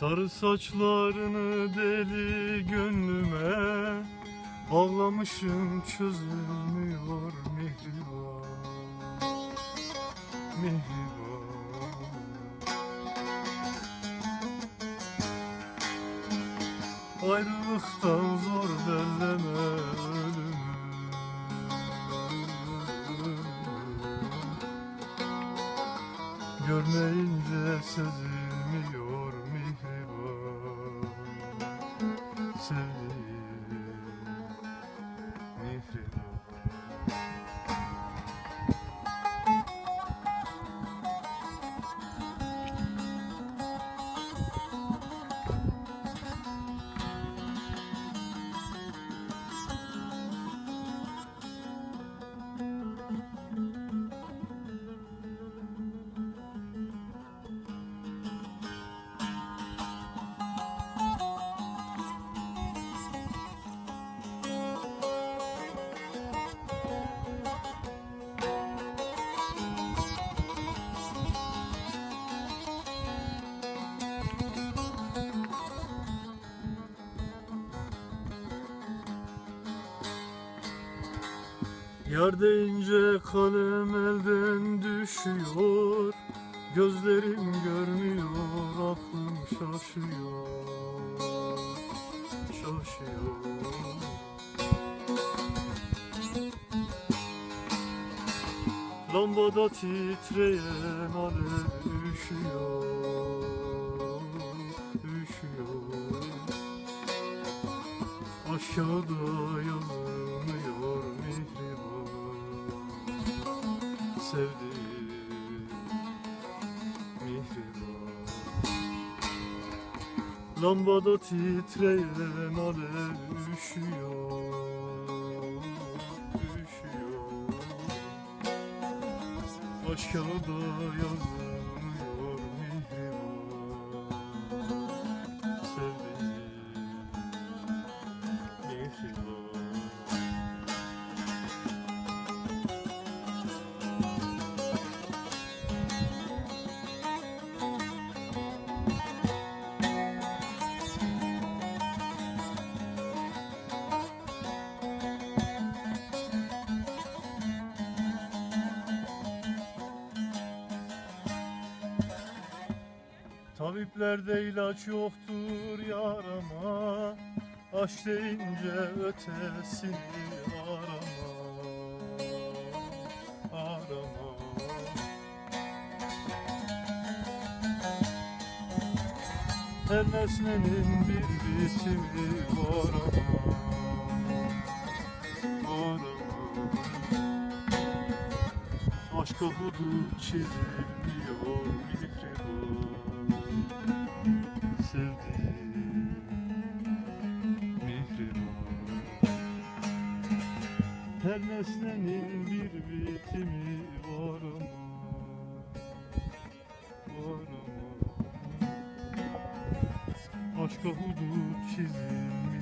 Sarı saçlarını deli gönlüme Bağlamışım çözülmüyor mihriban Mihriban. Ayrılıktan zor belleme ölümü. Görmeyince sezilmiyor. mihriban Sevdiğim Yar deyince kalem elden düşüyor Gözlerim görmüyor, aklım şaşıyor. Şaşıyor Lambada titreyen alev üşüyor Üşüyor. Aşağıda yazılmıyor Sevdiğim mihriban Lambada titreyen alev üşüyor Üşüyor. Aşağıda yazılmıyor Tabiplerde ilaç yoktur yarama Aşk deyince ötesini arama Arama. Her nesnenin bir bitimi var ama Var ama Aşka hudut çizilmiyor Sevdiğim mihriban Her nesnenin bir bitimi var ama Var ama. Aşka hudut çizilmiyor